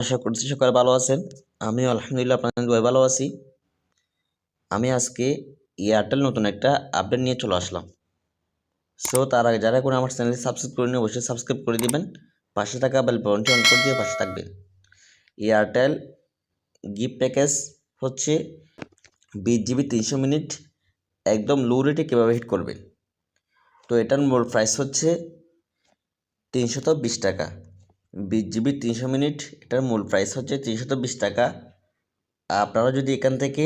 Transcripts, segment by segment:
আশা করছি সকালে ভালো আছেন। আমি আলহামদুলিল্লাহ আপনাদের ভালো আছি। আমি আজকে এয়ারটেল নতুন একটা আপডেট নিয়ে চলে আসলাম। সো তার আগে যারা করে আমার চ্যানেল সাবস্ক্রাইব করে নিয়ে অবশ্যই সাবস্ক্রাইব করে দিবেন। পাশে থাকা বেল বাটনটি অন করে দিয়ে পাশে থাকবেন। এয়ারটেল গিফট প্যাকেজ হচ্ছে বিশ জিবি তিনশো মিনিট একদম লো রেটে কীভাবে হিট করবেন? তো এটার মূল প্রাইস হচ্ছে তিনশত বিশ টাকা। বিশ জিবি তিনশো মিনিট, এটার মূল প্রাইস হচ্ছে তিনশত বিশ টাকা। আপনারা যদি এখান থেকে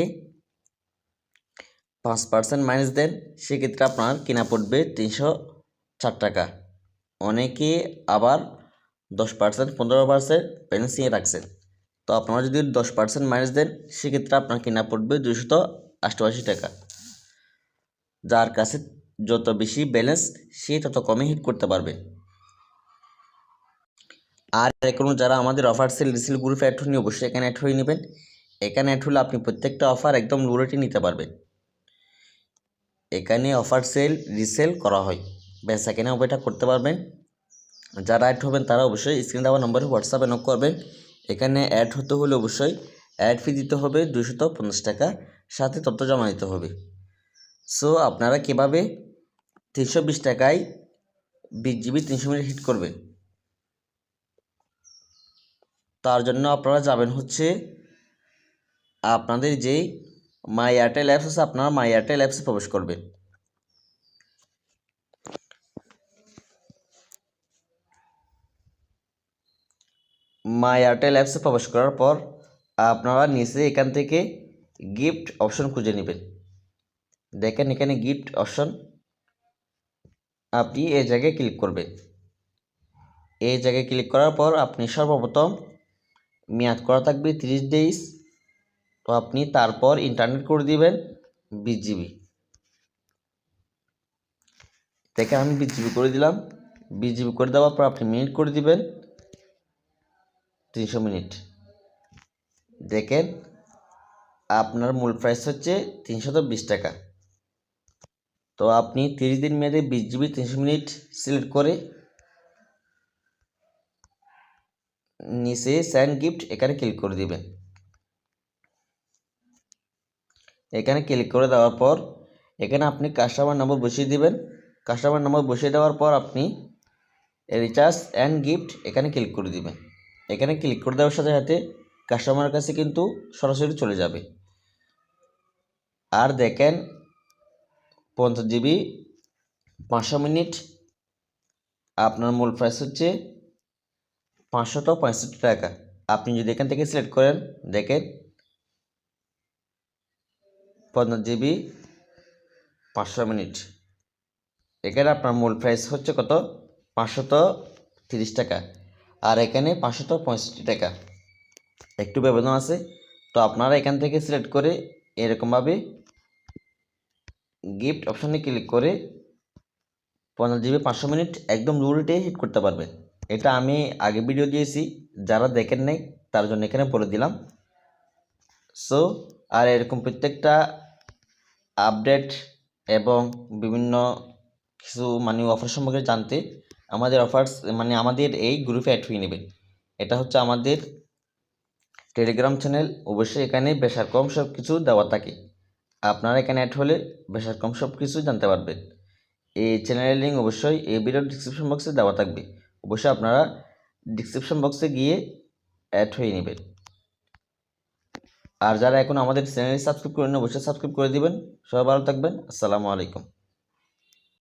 পাঁচ পার্সেন্ট মাইনাস দেন, সেক্ষেত্রে আপনার কেনা পড়বে তিনশো চার টাকা। অনেকে আবার দশ পার্সেন্ট পনেরো পার্সেন্ট ব্যালেন্স নিয়ে রাখছেন। তো আপনারা যদি দশ পার্সেন্ট মাইনাস দেন, সেক্ষেত্রে আপনার কেনা পড়বে দুশত অষ্টআশি টাকা। যার কাছে যত বেশি ব্যালেন্স সে তত কমে হিট করতে পারবে। আর এখনও যারা আমাদের অফার সেল রিসেল গ্রুপে অ্যাড হয়নি, অবশ্যই এখানে অ্যাড হয়ে নেবেন। এখানে অ্যাড হলে আপনি প্রত্যেকটা অফার একদম লো রেটে নিতে পারবেন। এখানে অফার সেল রিসেল করা হয়। ব্যাস, এখানে এটা করতে পারবেন। যারা অ্যাড হবেন তারা অবশ্যই স্ক্রিন দেওয়া নম্বরে হোয়াটসঅ্যাপে নক করবেন। এখানে অ্যাড হতে হলে অবশ্যই অ্যাড ফি দিতে হবে দুশত পঞ্চাশ টাকা। সাথে তথ্য জমা দিতে হবে। সো আপনারা কীভাবে তিনশো বিশ টাকায় বিশ জিবি তিনশো মিনিট হিট করবেন? তার জন্য আপনারা যাবেন হচ্ছে আপনাদের যেই মাই এয়ারটেল অ্যাপস আছে, আপনারা মাই এয়ারটেল অ্যাপসে প্রবেশ করবেন। মাই এয়ারটেল অ্যাপসে প্রবেশ করার পর আপনারা নিচে এখান থেকে গিফট অপশন খুঁজে নেবেন। দেখেন এখানে গিফট অপশন আপনি এই জায়গায় ক্লিক করবেন। এই জায়গায় ক্লিক করার পর আপনি সর্বপ্রথম মেয়াদ করা থাকবে তিরিশ ডেইস তো আপনি তারপর ইন্টারনেট করে দিবেন বিশ জিবি দেখেন আমি বিশ জিবি করে দিলাম। বিশ জিবি করে দেওয়ার পর আপনি মিনিট করে দিবেন তিনশো মিনিট দেখেন, আপনার মূল প্রাইস হচ্ছে তিনশত বিশ টাকা। তো আপনি তিরিশ দিন মেয়াদে বিশ জিবি তিনশো মিনিট সিলেক্ট করে নিচে স্যান্ড গিফট এখানে ক্লিক করে দিবেন। এখানে ক্লিক করে দেওয়ার পর, এখানে আপনি কাস্টমার নম্বর বসিয়ে দিবেন। কাস্টমার নম্বর বসিয়ে দেওয়ার পর আপনি রিচার্জ অ্যান্ড গিফট এখানে ক্লিক করে দিবেন। এখানে ক্লিক করে দেওয়ার সাথে সাথে কাস্টমারের কাছে কিন্তু সরাসরি চলে যাবে। আর দেখেন, পঞ্চাশ জিবি পাঁচশো মিনিট আপনার মূল প্রাইস হচ্ছে পাঁচশত পঁয়ষট্টি টাকা। আপনি যদি এখান থেকে সিলেক্ট করেন, দেখেন, পনেরো জিবি পাঁচশো মিনিট। এখানে আপনার মূল প্রাইস হচ্ছে কত? পাঁচশত তিরিশ টাকা। আর এখানে পাঁচশত পঁয়ষট্টি টাকা। একটু ব্যবধান আছে। তো আপনারা এখান থেকে সিলেক্ট করে এরকমভাবে গিফট অপশানে ক্লিক করে পনেরো জিবি পাঁচশো মিনিট একদম লো রেটে হিট করতে পারবেন। এটা আমি আগে ভিডিও দিয়েছি। যারা দেখেন নাই, তার জন্য এখানে বলে দিলাম। সো আর এরকম প্রত্যেকটা আপডেট এবং বিভিন্ন কিছু মানে অফার সম্পর্কে জানতে আমাদের অফার্স মানে আমাদের এই গ্রুপে অ্যাড হয়ে নেবেন। এটা হচ্ছে আমাদের টেলিগ্রাম চ্যানেল অবশ্যই এখানে বেশার কম সব কিছু দেওয়া থাকে। আপনারা এখানে অ্যাড হলে বেশার কম সব কিছু জানতে পারবেন। এই চ্যানেলের লিঙ্ক অবশ্যই এই ভিডিওর ডিসক্রিপশন বক্সে দেওয়া থাকবে। অবশ্যই আপনারা ডিসক্রিপশন বক্সে গিয়ে অ্যাড হয়ে নেবেন। আর যারা এখন আমাদের চ্যানেল সাবস্ক্রাইব করেন অবশ্যই সাবস্ক্রাইব করে দিবেন। সবাই ভালো থাকবেন। আসসালামু আলাইকুম।